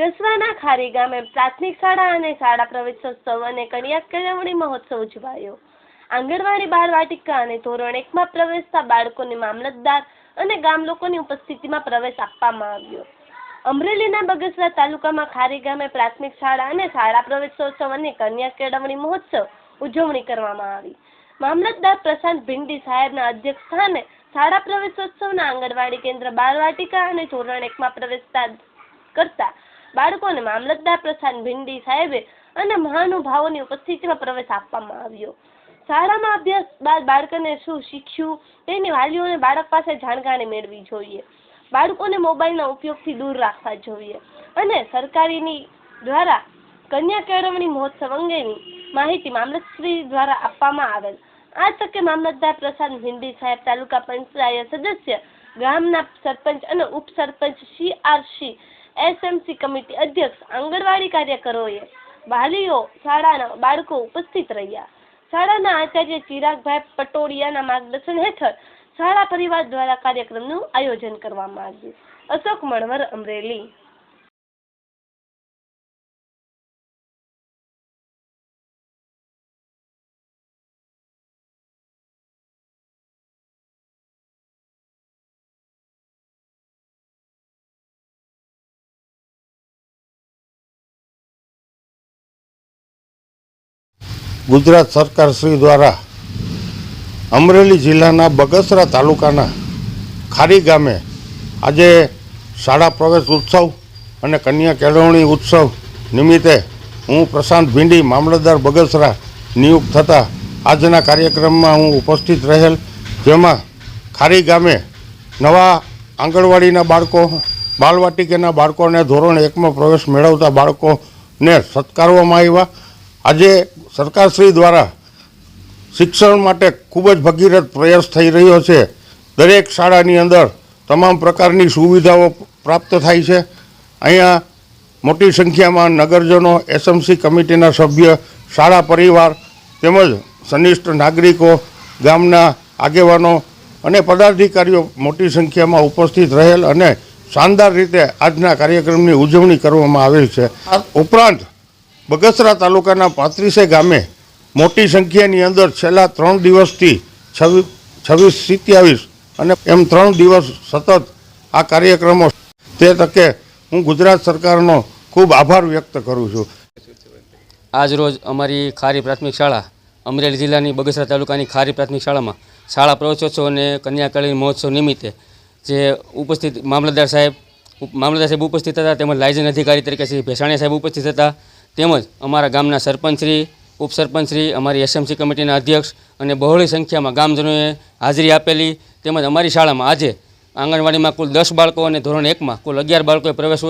ગસવાના ખારી ગામે પ્રાથમિક શાળા અને શાળા પ્રવેશોત્સવ અને કન્યા કેળવણી મહોત્સવ ઉજવાયો. આંગણવાડી બાળવાટિકા અને ધોરણ એકમાં પ્રવેશતા બાળકોને મામલતદાર અને ગામ લોકોની ઉપસ્થિતિમાં પ્રવેશ આપવામાં આવ્યો. અમરેલીના બગસરા તાલુકામાં ખારી ગામે પ્રાથમિક શાળા અને શાળા પ્રવેશોત્સવ અને કન્યા કેળવણી મહોત્સવ ઉજવણી કરવામાં આવી. મામલતદાર પ્રશાંત ભિંડી સાહેબના અધ્યક્ષ સ્થાને શાળા પ્રવેશોત્સવના આંગણવાડી કેન્દ્ર બાળવાટિકા અને ધોરણ એકમાં પ્રવેશતા કરતા બાળકોને મામલતદાર પ્રશાંત ભિંડી સાહેબે અને મહાનુભાવોની ઉપસ્થિતિમાં પ્રવેશ આપવામાં આવ્યો. શાળામાં અભ્યાસ બાદ બાળકોને શું શીખ્યું તેની વાલીઓને બાળક પાસે જાણકારી મેળવી જોઈએ. બાળકોને મોબાઈલના ઉપયોગથી દૂર રાખવા જોઈએ. અને સરકારીની દ્વારા કન્યા કેળવણી મહોત્સવ અંગેની માહિતી મામલતશ્રી દ્વારા આપવામાં આવેલ. આ તકે મામલતદાર પ્રસાદ ભીંડી સાહેબ તાલુકા પંચાયત સદસ્ય, ગામના સરપંચ અને ઉપસરપંચ સીઆરસી એસએમસી કમિટી અધ્યક્ષ, આંગણવાડી કાર્યકરોએ વાલીઓ, શાળાના બાળકો ઉપસ્થિત રહ્યા. શાળાના આચાર્ય ચિરાગભાઈ પટોડિયાના માર્ગદર્શન હેઠળ શાળા પરિવાર દ્વારા કાર્યક્રમનું આયોજન કરવામાં આવ્યું. અશોક મણવર અમરેલી. ગુજરાત સરકાર શ્રી દ્વારા અમરેલી જિલ્લાના બગસરા તાલુકાના ખારી ગામે આજે શાળા પ્રવેશ ઉત્સવ અને કન્યા કેળવણી ઉત્સવ નિમિત્તે હું પ્રશાંત ભીંડી, મામલતદાર બગસરા નિયુક્ત થતા આજના કાર્યક્રમમાં હું ઉપસ્થિત રહેલ, જેમાં ખારી ગામે નવા આંગણવાડીના બાળકો, બાલવાટિકાના બાળકોને ધોરણ એકમાં પ્રવેશ મેળવતા બાળકોને સત્કારવામાં આવ્યા. આજે સરકારશ્રી દ્વારા શિક્ષણ માટે ખૂબ જ ભગીરથ પ્રયાસ થઈ રહ્યો છે. દરેક શાળાની અંદર તમામ પ્રકારની સુવિધાઓ પ્રાપ્ત થાય છે. અહીંયા મોટી સંખ્યામાં નગરજનો, એસએમસી કમિટીના સભ્ય, શાળા પરિવાર તેમજ સનિષ્ઠ નાગરિકો, ગામના આગેવાનો અને પદાધિકારીઓ મોટી સંખ્યામાં ઉપસ્થિત રહેલ અને શાનદાર રીતે આજના કાર્યક્રમની ઉજવણી કરવામાં આવેલ છે. ઉપરાંત બગસરા તાલુકાના પાંત્રીસે ગામે મોટી સંખ્યાની અંદર છેલ્લા ત્રણ દિવસથી છવ્વીસ છવ્વીસ સિત્યાવીસ અને એમ ત્રણ દિવસ સતત આ કાર્યક્રમો તે તકે હું ગુજરાત સરકારનો ખૂબ આભાર વ્યક્ત કરું છું. આજ રોજ અમારી ખારી પ્રાથમિક શાળા અમરેલી જિલ્લાની બગસરા તાલુકાની ખારી પ્રાથમિક શાળામાં શાળા પ્રવેશોત્સવ અને કન્યાકાળી મહોત્સવ નિમિત્તે જે ઉપસ્થિત મામલતદાર સાહેબ મામલતદાર સાહેબ ઉપસ્થિત હતા, તેમજ લાયઝન અધિકારી તરીકે શ્રી ભેસાણીયા સાહેબ ઉપસ્થિત હતા તેમજ અમારા ગામના સરપંચશ્રી ઉપસરપંચશ્રી અમારી એસએમસી કમિટીના અધ્યક્ષ અને બહોળી સંખ્યામાં ગામજનોએ હાજરી આપેલી. તેમજ અમારી શાળામાં આજે આંગણવાડીમાં કુલ દસ બાળકો અને ધોરણ એકમાં કુલ અગિયાર બાળકોએ પ્રવેશ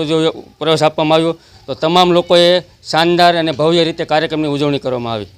પ્રવેશ આપવામાં આવ્યો. તો તમામ લોકોએ શાનદાર અને ભવ્ય રીતે કાર્યક્રમની ઉજવણી કરવામાં આવી.